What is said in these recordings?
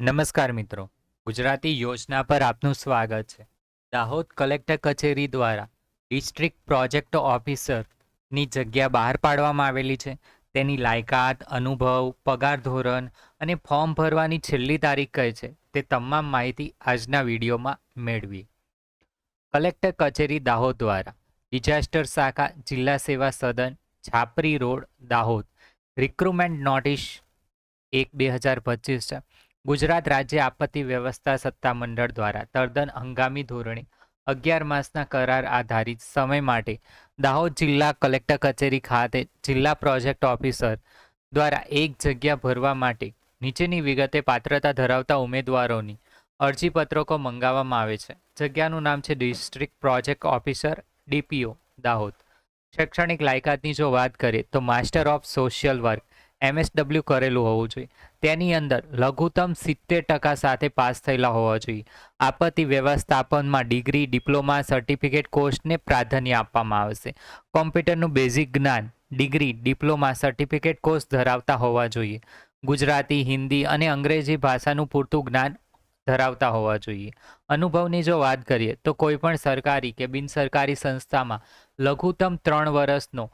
નમસ્કાર મિત્રો. ગુજરાતી યોજના પર આપનું સ્વાગત છે. દાહોદ કલેક્ટર કચેરી દ્વારા ડિસ્ટ્રિક્ટ પ્રોજેક્ટ ઓફિસરની જગ્યા બહાર પાડવામાં આવેલી છે. તેની લાયકાત, અનુભવ, પગાર ધોરણ અને ફોર્મ ભરવાની છેલ્લી તારીખ કઈ છે તે તમામ માહિતી આજના વિડીયોમાં મેળવી કલેક્ટર કચેરી દાહોદ દ્વારા ડિઝાસ્ટર શાખા જિલ્લા સેવા સદન, Chhapri road, Dahod. Recruitment notice એક બે હજાર પચીસ છે. ગુજરાત રાજ્ય આપત્તિ વ્યવસ્થા સત્તા મંડળ દ્વારા તદ્દન હંગામી ધોરણે અગિયાર માસના કરાર આધારિત સમય માટે દાહોદ જિલ્લા કલેક્ટર કચેરી ખાતે જિલ્લા પ્રોજેક્ટ ઓફિસર દ્વારા એક જગ્યા ભરવા માટે નીચેની વિગતે પાત્રતા ધરાવતા ઉમેદવારોની અરજીપત્રકો મંગાવવામાં આવે છે. જગ્યાનું નામ છે district project officer, DPO, Dahod. શૈક્ષણિક લાયકાતની જો વાત કરીએ તો master of social work MSW કરેલું હોવું જોઈએ. તેની અંદર લઘુત્તમ સિત્તેર ટકા સાથે પાસ થયેલા હોવા જોઈએ. આપત્તિ વ્યવસ્થાપનમાં ડિગ્રી, ડિપ્લોમા, સર્ટિફિકેટ, કોર્સને પ્રાધાન્ય આપવામાં આવશે. કોમ્પ્યુટરનું બેઝિક જ્ઞાન, ડિગ્રી, ડિપ્લોમા, સર્ટિફિકેટ, કોર્સ ધરાવતા હોવા જોઈએ. ગુજરાતી, હિન્દી અને અંગ્રેજી ભાષાનું પૂરતું જ્ઞાન ધરાવતા હોવા જોઈએ. અનુભવની જો વાત કરીએ તો કોઈપણ સરકારી કે બિનસરકારી સંસ્થામાં લઘુત્તમ ત્રણ વર્ષનો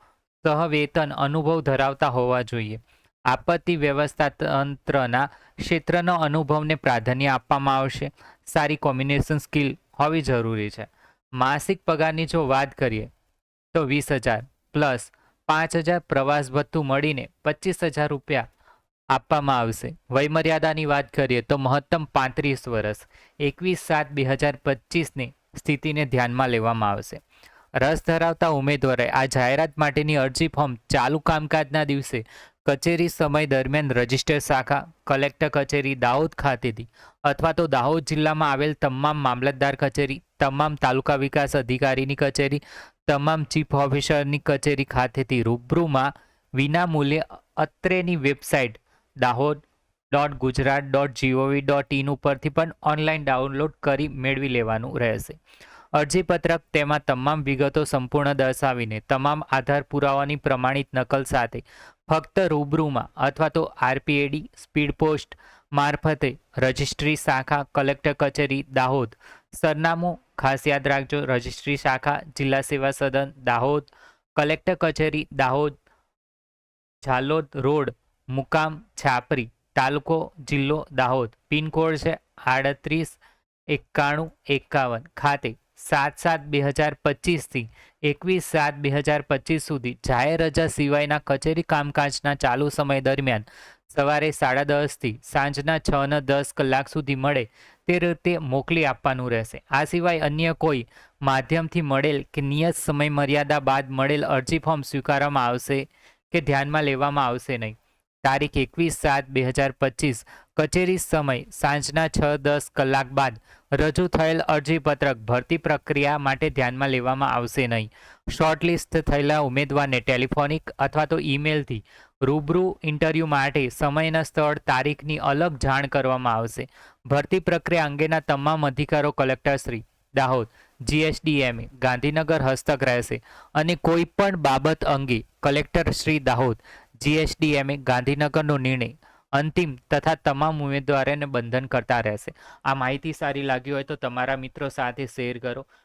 સહવેતન અનુભવ ધરાવતા હોવા જોઈએ. આપત્તિ વ્યવસ્થા તંત્રના ક્ષેત્રનો અનુભવને પ્રાધાન્ય આપવામાં આવશે. સારી કોમ્બિનેશન સ્કિલ હોવી જરૂરી છે. માસિક પગારની જો વાત કરીએ, તો વીસ હજાર પ્લસ પાંચ હજાર પ્રવાસ ભથ્થું મળીને પચીસ હજાર રૂપિયા આપવામાં આવશે. વયમર્યાદાની વાત કરીએ, તો મહત્તમ પાંત્રીસ વર્ષ. એકવીસ સાત બે હજાર પચીસની સ્થિતિને ધ્યાનમાં લેવામાં આવશે. રસ ધરાવતા ઉમેદવારે આ જાહેરાત માટેની અરજી ફોર્મ ચાલુ કામકાજના દિવસે કચેરી સમય દરમિયાન રજિસ્ટર શાખા, કલેક્ટર કચેરી, દાહોદ ખાતેથી અથવા તો દાહોદ જિલ્લામાં આવેલ તમામ મામલતદાર કચેરી, તમામ તાલુકા વિકાસ અધિકારીની કચેરી, તમામ ચીફ ઓફિસરની કચેરી ખાતેથી રૂબરૂમાં વિનામૂલ્યે અત્રેની website Dahod dot Gujarat dot GOV dot in ઉપરથી પણ ઓનલાઈન ડાઉનલોડ કરી મેળવી લેવાનું રહેશે. અરજીપત્રક તેમાં તમામ વિગતો સંપૂર્ણ દર્શાવીને તમામ આધાર પુરાવાની પ્રમાણિત નકલ સાથે ફક્ત રૂબરૂમાં અથવા તો આરપીએડી સ્પીડ પોસ્ટ મારફતે રજિસ્ટ્રી શાખા, કલેક્ટર કચેરી, દાહોદ. સરનામું ખાસ યાદ રાખજો, રજિસ્ટ્રી શાખા, જિલ્લા સેવા સદન, દાહોદ. કલેક્ટર કચેરી, દાહોદ. ઝાલોદ રોડ, મુકામ, છાપરી, તાલુકો, જિલ્લો, દાહોદ. પિનકોડ છે આડત્રીસ, એકાણું, એકાવન. ખાતે સાત સાત બે હજાર પચીસથી એકવીસ સાત બે હજાર પચીસ સુધી જાહેર રજા સિવાયના કચેરી કામકાજના ચાલુ સમય દરમિયાન સવારે સાડા દસથી સાંજના છ ને દસ કલાક સુધી મળે તે રીતે મોકલી આપવાનું રહેશે. આ સિવાય અન્ય કોઈ માધ્યમથી મળેલ કે નિયત સમય મર્યાદા બાદ મળેલ અરજી ફોર્મ સ્વીકારવામાં આવશે કે ધ્યાનમાં લેવામાં આવશે નહીં. તારીખ એકવીસ સાત બે હજાર પચીસ કચેરી સમય સાંજના છ દસ કલાક બાદ રજૂ થયેલ અરજીપત્રક ભરતી પ્રક્રિયા માટે ધ્યાનમાં લેવામાં આવશે નહીં. શોર્ટલિસ્ટ થયેલા ઉમેદવારને ટેલિફોનિક અથવા તો ઈમેલથી રૂબરૂ ઇન્ટરવ્યૂ માટે સમયના સ્થળ, તારીખની અલગ જાણ કરવામાં આવશે. ભરતી પ્રક્રિયા અંગેના તમામ અધિકારો કલેક્ટરશ્રી દાહોદ જીએસડીએમએ ગાંધીનગર હસ્તક રહેશે અને કોઈ પણ બાબત અંગે કલેક્ટર શ્રી દાહોદ જીએસડીએમએ ગાંધીનગરનો નિર્ણય અંતિમ તથા તમામ ઉમેદવારોને બંધન કરતા રહેશે. આ માહિતી સારી લાગી હોય તો તમારા મિત્રો સાથે શેર કરો.